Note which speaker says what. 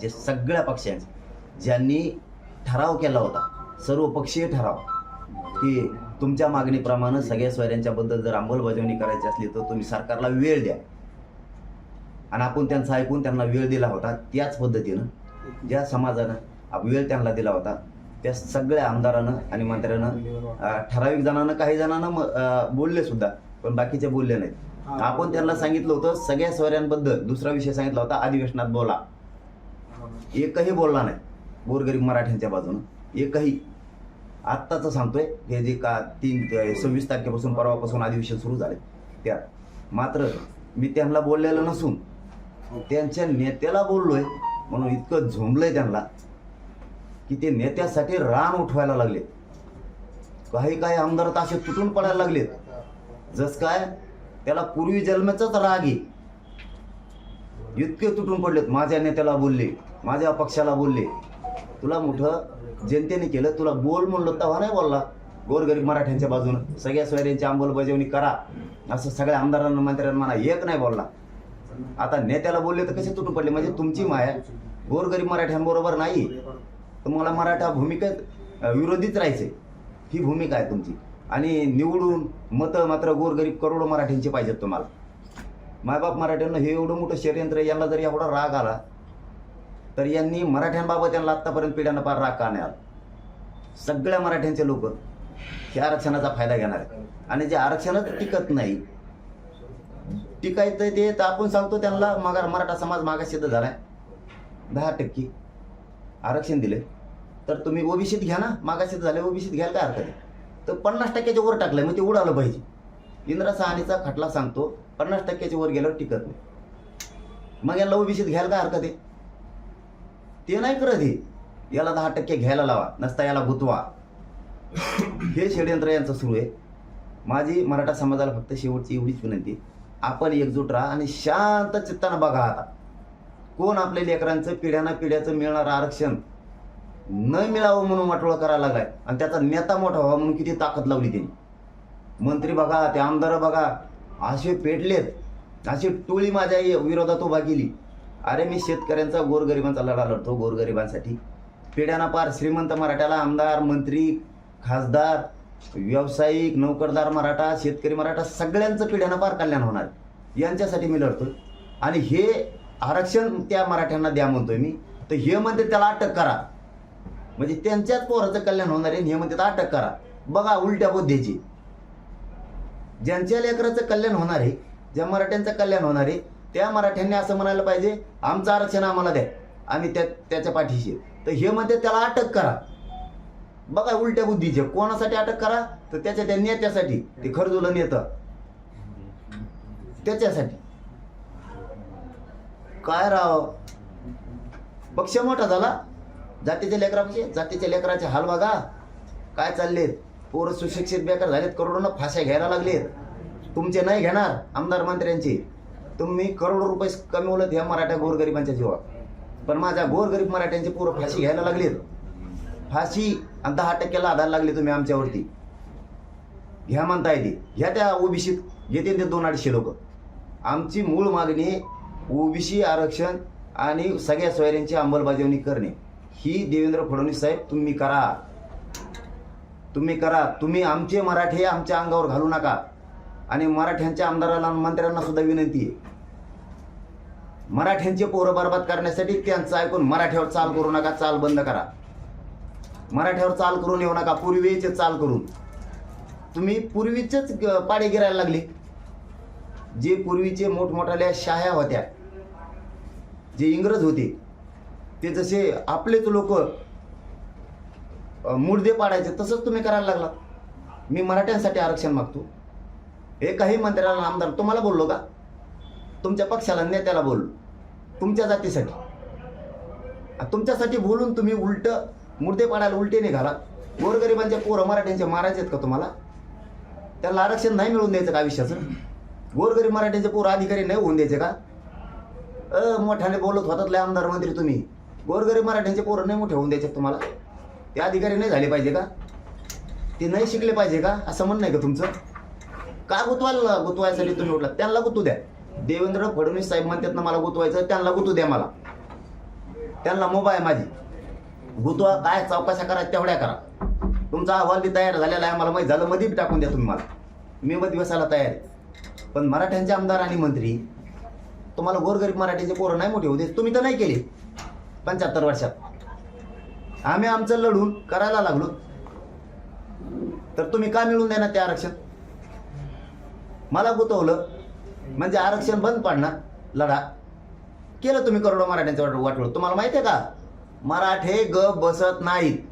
Speaker 1: पक्षांचे सगळ्या पक्षांचे. ज्यांनी ठराव केला होता सर्वपक्षीय ठराव. की तुमच्या मागणीप्रमाणे सगळ्या सोयऱ्यांच्या बद्दल जर अंमलबजावणी करायची असली तर तुम्ही सरकारला वेळ द्या. आणि आपण त्यांचं ऐकून त्यांना वेळ दिला होता त्याच पद्धतीनं ज्या समाजानं वेळ त्यांना दिला होता त्या सगळ्या आमदारानं आणि मंत्र्यानं ठराविक जणांना काही जणांना बोलले सुद्धा पण बाकीचे बोलले नाहीत. आपण त्यांना सांगितलं होतं सगळ्या सोयऱ्यांबद्दल दुसरा विषय सांगितला होता अधिवेशनात बोला. एकही बोलला नाही. गोरगरीब मराठ्यांच्या बाजूनं. एकही. आत्ताचं सांगतोय हे जे का तीन सव्वीस तारखेपासून परवापासून अधिवेशन सुरू झाले त्यात मात्र मी त्यांना बोललेलं नसून त्यांच्या नेत्याला बोललोय म्हणून इतकं झोंबलंय त्यांना की ते नेत्यासाठी रान उठवायला लागले काही काही आमदार तर असे तुटून पडायला लागलेत. जस काय त्याला पूर्वी जन्माचाच राग आहे. इतके तुटून पडलेत माझ्या नेत्याला बोलले. माझ्या पक्षाला बोलले तुला मोठं जनतेने केलं तुला बोल म्हणलं तेव्हा नाही बोलला. गोरगरीब मराठ्यांच्या बाजूनं सगळ्या सोयऱ्यांची अंमलबजावणी करा. असं सगळ्या आमदारांना मंत्र्यांना म्हणा एक नाही बोलला. आता नेत्याला बोलले तर कसे तुटून पडले? म्हणजे तुमची माया गोरगरीब मराठ्यांबरोबर नाही. तर मला मराठा भूमिकेत विरोधीच राहायचे ही भूमिका आहे तुमची. आणि निवडून मतं मात्र गोरगरीब करोडो मराठ्यांची पाहिजेत तुम्हाला. मायबाप मराठ्यांना हे एवढं मोठं षडयंत्र यांना जर एवढा राग आला तर यांनी मराठ्यांबाबत यांना आत्तापर्यंत पिढ्यांना पार राग का नाही सगळ्या मराठ्यांचे लोक हे आरक्षणाचा फायदा घेणार आहेत. आणि जे आरक्षणच टिकत नाही टिकायचं ते तर आपण सांगतो त्यांना मागा मराठा समाज मागासिद्ध झालाय. दहा टक्के आरक्षण दिले. तर तुम्ही ओबीसीत घ्या ना मागासिद्ध झाले ओबीसीत घ्यायला काय हरकत आहे? तर पन्नास टक्क्याच्या वर टाकलंय मग ते उडालं पाहिजे. इंद्रा सहानीचा खटला सांगतो पन्नास टक्क्याच्या वर गेल्यावर टिकत नाही. मग याला ओबीसीत घ्यायला काय हरकत आहे? ते नाही करत हे. याला दहा टक्के घ्यायला लावा नसता याला गुतवा. हे षडयंत्र यांचं सुरू आहे. माझी मराठा समाजाला फक्त शेवटची एवढीच विनंती. आपण एकजूट राहा आणि शांत चित्तानं बघा आता. कोण आपल्या लेकरांचं पिढ्यानं पिढ्याचं मिळणारं आरक्षण? न मिळावं म्हणून वाटोळा करायला लागलाय. आणि त्याचा नेता मोठा व्हावा म्हणून किती ताकद लावली त्यांनी. मंत्री बघा ते आमदार बघा. असे पेटलेत. अशी टोळी माझ्या विरोधात उभा केली. अरे मी शेतकऱ्यांचा गोरगरिबांचा लढा लढतो गोरगरिबांसाठी. पिढ्याना पार श्रीमंत मराठ्याला आमदार मंत्री खासदार व्यावसायिक नोकरदार मराठा शेतकरी मराठा सगळ्यांचं पिढ्यानं पार कल्याण होणार. यांच्यासाठी मी लढतो आणि हे आरक्षण त्या मराठ्यांना द्या म्हणतोय मी. तर हे म्हणते त्याला अटक करा. म्हणजे त्यांच्याच पोराचं कल्याण होणार आहे आणि हे म्हणते अटक करा. बघा उलट्या बुद्धीची. ज्यांच्या लेकराचं कल्याण होणार आहे ज्या मराठ्यांचं कल्याण होणार आहे त्या मराठ्यांनी असं म्हणायला पाहिजे आमचं आरक्षण आम्हाला द्या. आम्ही त्या त्याच्या पाठीशी तर हे म्हणते त्याला अटक करा. बघा उलट्या बुद्धीचे कोणासाठी अटक करा? तर त्याच्या त्या नेत्यासाठी. ते खरजुलं नेतं. त्याच्यासाठी. काय राव? पक्ष मोठा झाला. जातीच्या लेकरापाशी जातीच्या लेकराचे हाल बघा. काय चाललेत पोरं सुशिक्षित बेकार झालेत. करोडोनं फाश्या घ्यायला लागलेत. तुमचे नाही घेणार आमदार मंत्र्यांचे. तुम्ही करोडो रुपये कमवलं ह्या मराठा गोरगरिबांच्या जीवावर. पण माझ्या गोरगरीब मराठ्यांचे पोरं फाशी घ्यायला लागलेत फाशी आणि दहा टक्क्याला आधार लागले तुम्ही आमच्यावरती. घ्या म्हणता येते घ्या त्या ओबीसीत घेते ते दोन अडीचशे लोक. आमची मूळ मागणी ओबीसी आरक्षण आणि सगळ्या सोयऱ्यांची अंमलबजावणी करणे. ही देवेंद्र फडणवीस साहेब तुम्ही करा. तुम्ही करा. तुम्ही आमचे मराठे आमच्या अंगावर घालू नका. आणि मराठ्यांच्या आमदाराला मंत्र्यांना सुद्धा विनंती आहे. मराठ्यांचे पोरं बरबाद करण्यासाठी त्यांचं ऐकून मराठ्यावर चाल करू नका चाल बंद करा. मराठ्यावर चाल करून येऊ नका पूर्वीचे चाल करून. तुम्ही पूर्वीचेच ग- पाडे गिरायला लागले. जे पूर्वीचे मोठमोठ्याल्या शाह्या होत्या जे इंग्रज होते ते जसे आपलेच लोक मुडदे पाडायचे तसंच तुम्ही करायला लागला मी मराठ्यांसाठी आरक्षण मागतो. एकाही मंत्र्याला आमदार तुम्हाला बोललो का? तुमच्या पक्षाला नेत्याला बोललो. तुमच्या जातीसाठी. तुमच्यासाठी बोलून तुम्ही उलट मुर्दे पाडायला उलटे निघाला गोरगरिबांच्या पोरं मराठ्यांचे मारायचे आहेत का तुम्हाला? त्याला आरक्षण नाही मिळवून द्यायचं का आयुष्याचं? गोरगरीब मराठ्यांचे पोरं अधिकारी नाही होऊन द्यायचे का? अ मोठ्याने बोलत होतात लय आमदार मंत्री तुम्ही. गोरगरीब मराठ्यांचे पोरं नाही मोठे होऊन द्यायचे तुम्हाला. ते अधिकारी नाही झाले पाहिजे का? ते नाही शिकले पाहिजे का? असं म्हणणं आहे का तुमचं? का गुतवायला गुतवायसाठी तुम्ही उठला त्यांना गुतू द्या. देवेंद्र फडणवीस साहेब म्हणतात ना मला गुतवायचं त्यांना गुतू द्या मला. त्यांना मोबा आहे माझी. गुतवा काय चौकशा करा तेवढ्या करा. तुमचा अहवाल बी तयार झालेला आहे मला माहीत झालं मध्ये बी टाकून द्या तुम्ही मला. मी मध्ये बसायला तयार आहे. पण मराठ्यांचे आमदार आणि मंत्री तुम्हाला गोरगरीब मराठीचे पोरं नाही मोठे होते तुम्ही तर नाही केले पंच्याहत्तर वर्षात. आम्ही आमचं लढून करायला लागलो. तर तुम्ही का मिळून देणार ते आरक्षण? मला गुतवलं. म्हणजे आरक्षण बंद पाडणार लढा. केलं तुम्ही करोडो मराठ्यांचं वाटवळ तुम्हाला माहिती आहे का? मराठे ग बसत नाहीत.